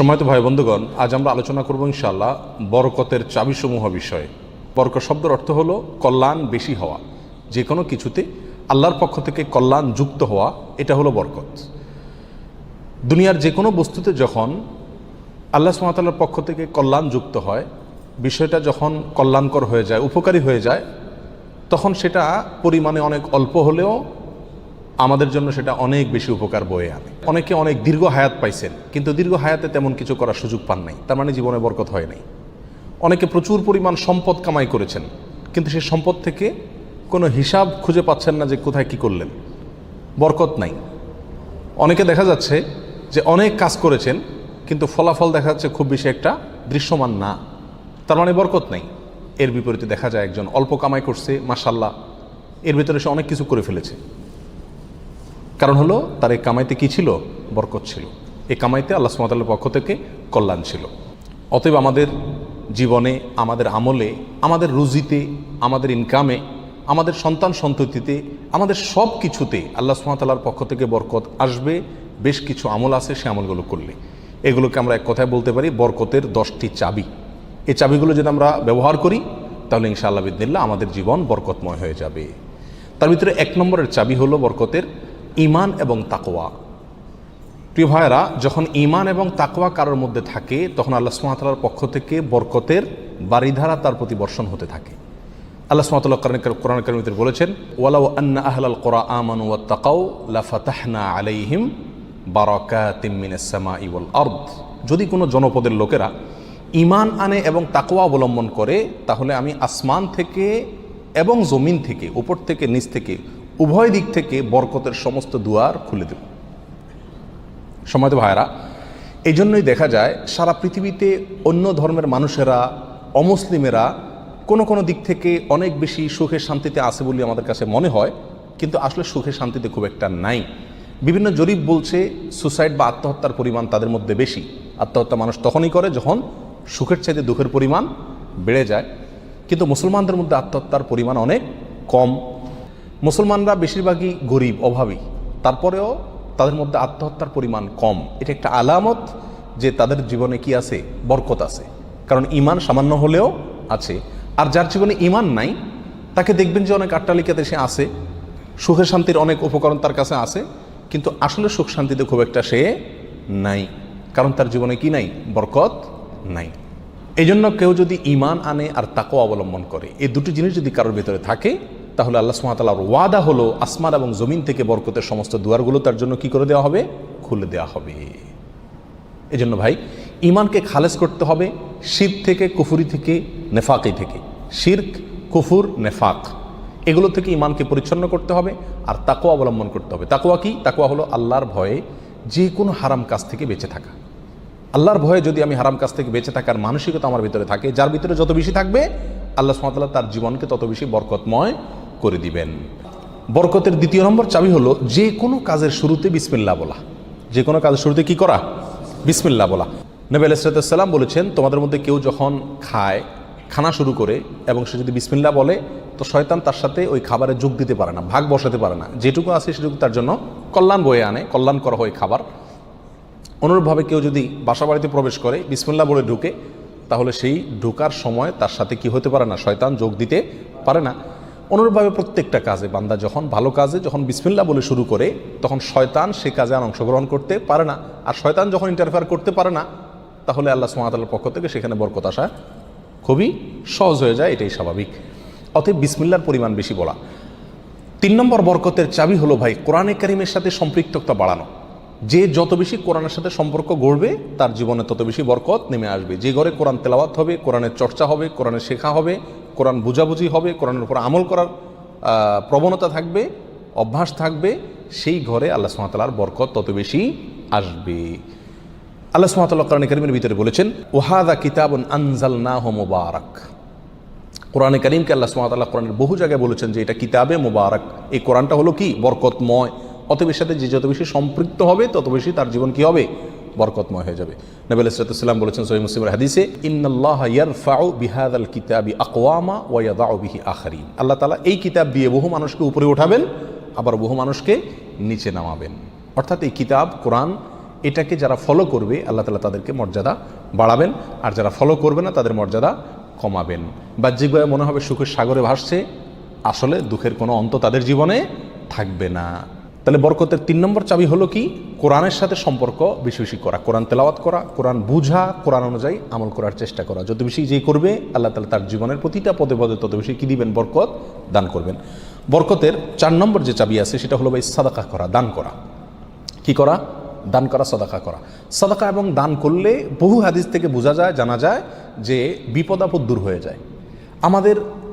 সময়ত ভাই বন্ধুগণ, আজ আমরা আলোচনা করব ইনশাআল্লাহ বরকতের চাবিসমূহ বিষয়ে। বরকত শব্দের অর্থ হলো কল্যাণ বেশি হওয়া। যে কোনো কিছুতে আল্লাহর পক্ষ থেকে কল্যাণ যুক্ত হওয়া, এটা হলো বরকত। দুনিয়ার যে কোনো বস্তুতে যখন আল্লাহ সুমাতাল্লার পক্ষ থেকে কল্যাণ যুক্ত হয়, বিষয়টা যখন কল্যাণকর হয়ে যায়, উপকারী হয়ে যায়, তখন সেটা পরিমাণে অনেক অল্প হলেও আমাদের জন্য সেটা অনেক বেশি উপকার বয়ে আনে। অনেকে অনেক দীর্ঘ হায়াত পাইছেন, কিন্তু দীর্ঘ হায়াতে তেমন কিছু করার সুযোগ পান নাই। তার মানে জীবনে বরকত হয় নাই। অনেকে প্রচুর পরিমাণ সম্পদ কামাই করেছেন, কিন্তু সেই সম্পদ থেকে কোনো হিসাব খুঁজে পাচ্ছেন না যে কোথায় কি করলেন। বরকত নাই। অনেকে দেখা যাচ্ছে যে অনেক কাজ করেছেন, কিন্তু ফলাফল দেখা যাচ্ছে খুব বেশি একটা দৃশ্যমান না। তার মানে বরকত নাই। এর বিপরীতে দেখা যায় একজন অল্প কামাই করছে মাসাল্লাহ এর ভিতরে সে অনেক কিছু করে ফেলেছে। কারণ হলো, তার এই কামাইতে কী ছিল? বরকত ছিল। এই কামাইতে আল্লাহ সুমাতাল্লার পক্ষ থেকে কল্যাণ ছিল। অতএব আমাদের জীবনে, আমাদের আমলে, আমাদের রুজিতে, আমাদের ইনকামে আমাদের সন্তান সন্ততিতে, আমাদের সব কিছুতে আল্লাহ সুমাতাল্লার পক্ষ থেকে বরকত আসবে। বেশ কিছু আমল আছে, সে আমলগুলো করলে। এগুলোকে আমরা এক কথায় বলতে পারি, বরকতের দশটি চাবি। এই চাবিগুলো যদি আমরা ব্যবহার করি, তাহলে ইনশাআল্লাহ বিদিল্লা আমাদের জীবন বরকতময় হয়ে যাবে। তার ভিতরে এক নম্বরের চাবি হলো বরকতের ইমান এবং তাকোয়া প্রিয় ভাইয়েরা, যখন ইমান এবং তাকওয়া কারোর মধ্যে থাকে, তখন আল্লাহ সুমাতালার পক্ষ থেকে বরকতের বাড়িধারা তার প্রতি বর্ষণ হতে থাকে। আল্লাহ সুমাতাল্লাহ কোরআন করিমিতে বলেছেন, ওয়ালাউ আন্না আহলাল কোরআ আমানু ওয়া তাকাউ লাফাতাহনা আলাইহিম বারাকাতিম মিনাস সামাই ওয়াল যদি কোনো জনপদের লোকেরা ইমান আনে এবং তাকোয়া অবলম্বন করে, তাহলে আমি আসমান থেকে এবং জমিন থেকে, উপর থেকে, নিচ থেকে উভয় দিক থেকে বরকতের সমস্ত দুয়ার খুলে দেব। সময় ভাইরা এই জন্যই দেখা যায় সারা পৃথিবীতে অন্য ধর্মের মানুষেরা, অমুসলিমেরা কোনো কোনো দিক থেকে অনেক বেশি সুখে শান্তিতে আছে বলে আমাদের কাছে মনে হয়, কিন্তু আসলে সুখে শান্তিতে খুব একটা নাই। বিভিন্ন জরিপ বলছে সুসাইড বা আত্মহত্যার পরিমাণ তাদের মধ্যে বেশি। আত্মহত্যা মানুষ তখনই করে যখন সুখের চাইতে দুঃখের পরিমাণ বেড়ে যায়। কিন্তু মুসলমানদের মধ্যে আত্মহত্যার পরিমাণ অনেক কম। মুসলমানরা বেশিরভাগই গরিব, অভাবী। তারপরেও তাদের মধ্যে আত্মহত্যার পরিমাণ কম। এটা একটা আলামত যে তাদের জীবনে কি আছে? বরকত আছে। কারণ ইমান সামান্য হলেও আছে। আর যার জীবনে ইমান নাই, তাকে দেখবেন যে অনেক আট্টালিকাতে সে আছে। সুখের শান্তির অনেক উপকরণ তার কাছে আছে। কিন্তু আসলে সুখ শান্তিতে খুব একটা সে নাই। কারণ তার জীবনে কি নাই? বরকত নাই। এই জন্য কেউ যদি ইমান আনে আর তাকেও অবলম্বন করে, এই দুটি জিনিস যদি কারোর ভিতরে থাকে তাহলে আল্লাহ সুমাতালার ওয়াদা হলো আসমান এবং জমিন থেকে বরকতের সমস্ত দুয়ারগুলো তার জন্য কি করে দেওয়া হবে? খুলে দেওয়া হবে। এজন্য ভাই ইমানকে খালেজ করতে হবে শির থেকে, কুফুরি থেকে, নেফাকি থেকে। শির্ক, কুফুর, নেফাক, এগুলো থেকে ইমানকে পরিচ্ছন্ন করতে হবে আর তাকুয়া অবলম্বন করতে হবে। তাকুয়া কি? তাকুয়া হলো আল্লাহর ভয়ে যে কোনো হারাম কাজ থেকে বেঁচে থাকা। আল্লাহর ভয়ে যদি আমি হারাম কাজ থেকে বেঁচে থাকার মানসিকতা আমার ভিতরে থাকে, যার ভিতরে যত বেশি থাকবে, আল্লাহ সুমাতাল্লাহ তার জীবনকে তত বেশি বরকতময় করে দিবেন। বরকতের দ্বিতীয় নম্বর চাবি হলো যে কোনো কাজের শুরুতে বিসমিল্লা বলা। যে কোনো কাজের শুরুতে কি করা? বিসমিল্লা বলা। নবী আলাইসালাম বলেছেন, তোমাদের মধ্যে কেউ যখন খায়, খানা শুরু করে এবং সে যদি বিসমিল্লা বলে, তো শয়তান তার সাথে ওই খাবারে যোগ দিতে পারে না, ভাগ বসাতে পারে না। যেটুকু আছে সেটুকু তার জন্য কল্যাণ বয়ে আনে, কল্যাণ করা হয় খাবার। অনুরূপভাবে কেউ যদি বাসা বাড়িতে প্রবেশ করে বিসমিল্লা বলে ঢুকে, তাহলে সেই ঢোকার সময় তার সাথে কি হতে পারে না? শয়তান যোগ দিতে পারে না। অনুরূপভাবে প্রত্যেকটা কাজে, বান্দা যখন ভালো কাজে, যখন বিসমিল্লা বলে শুরু করে, তখন শয়তান সে কাজে আর অংশগ্রহণ করতে পারে না। আর শয়তান যখন ইন্টারফেয়ার করতে পারে না, তাহলে আল্লাহ সুমাতালার পক্ষ থেকে সেখানে বরকত আসা খুবই সহজ হয়ে যায়, এটাই স্বাভাবিক। অতএব বিসমিল্লার পরিমাণ বেশি বলা। তিন নম্বর বরকতের চাবি হলো ভাই, কোরআনে কারিমের সাথে সম্পৃক্ততা বাড়ানো। যে যত বেশি কোরআনের সাথে সম্পর্ক গড়বে, তার জীবনে তত বেশি বরকত নেমে আসবে। যে ঘরে কোরআন তেলাওয়াত হবে, কোরআনের চর্চা হবে, কোরআনের শেখা হবে কোরআন বুঝাবুঝি হবে, কোরআনের উপর আমল করার প্রবণতা থাকবে, অভ্যাস থাকবে, সেই ঘরে আল্লাহ সুমাতালার বরকত তত বেশি আসবে। আল্লাহ সুমাতাল্লাহ কোরআন করিমের ভিতরে বলেছেন ওহাদা কিতাবন আনজাল না মোবারক। কোরআনে করিমকে আল্লাহ সুমাতাল্লাহ কোরআনের বহু জায়গায় বলেছেন যে এটা কিতাবে মোবারক। এই কোরআনটা হলো কি? বরকতময়। অতবের সাথে যে যত বেশি সম্পৃক্ত হবে, তত বেশি তার জীবন কি হবে? বরকতময় হয়ে যাবে। নবী আলাইসালাম বলেছেন সহি মুসলিমের হাদিসে ইয়ারফাউ বিহাদ আল কিতাবি আকওয়ামা ওয়াদাউ বিহি আল্লাহ তালা এই কিতাব দিয়ে বহু মানুষকে উপরে উঠাবেন আবার বহু মানুষকে নিচে নামাবেন। অর্থাৎ এই কিতাব, কোরআন, এটাকে যারা ফলো করবে, আল্লাহ তালা তাদেরকে মর্যাদা বাড়াবেন, আর যারা ফলো করবে না, তাদের মর্যাদা কমাবেন। বাহ্যিকভাবে মনে হবে সুখের সাগরে ভাসছে, আসলে দুঃখের কোনো অন্ত তাদের জীবনে থাকবে না। তাহলে বরকতের তিন নম্বর চাবি হলো কি? কোরআনের সাথে সম্পর্ক বেশি বেশি করা, কোরআন তেলাওয়াত করা, কোরআন বুঝা, কোরআন অনুযায়ী আমল করার চেষ্টা করা। যত বেশি যে করবে, আল্লাহ তালা তার জীবনের প্রতিটা পদে পদে তত বেশি কী দিবেন? বরকত দান করবেন। বরকতের চার নম্বর যে চাবি আছে, সেটা হলো ভাই সাদাকা করা, দান করা। কি করা? দান করা, সদাকা করা। সদাকা এবং দান করলে বহু হাদিস থেকে বোঝা যায়, জানা যায় যে বিপদ আপদ দূর হয়ে যায়। আমাদের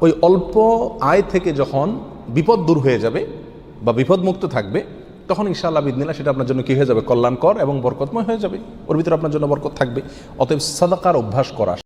ওই অল্প আয় থেকে যখন বিপদ দূর হয়ে যাবে বা বিপদমুক্ত থাকবে, তখন ইনশাআল্লাহ বিদিনা সেটা আপনার জন্য কী হয়ে যাবে? কল্যাণকর এবং বরকতময় হয়ে যাবে। ওর ভিতরে আপনার জন্য বরকত থাকবে। অতএব সাদাকার অভ্যাস করা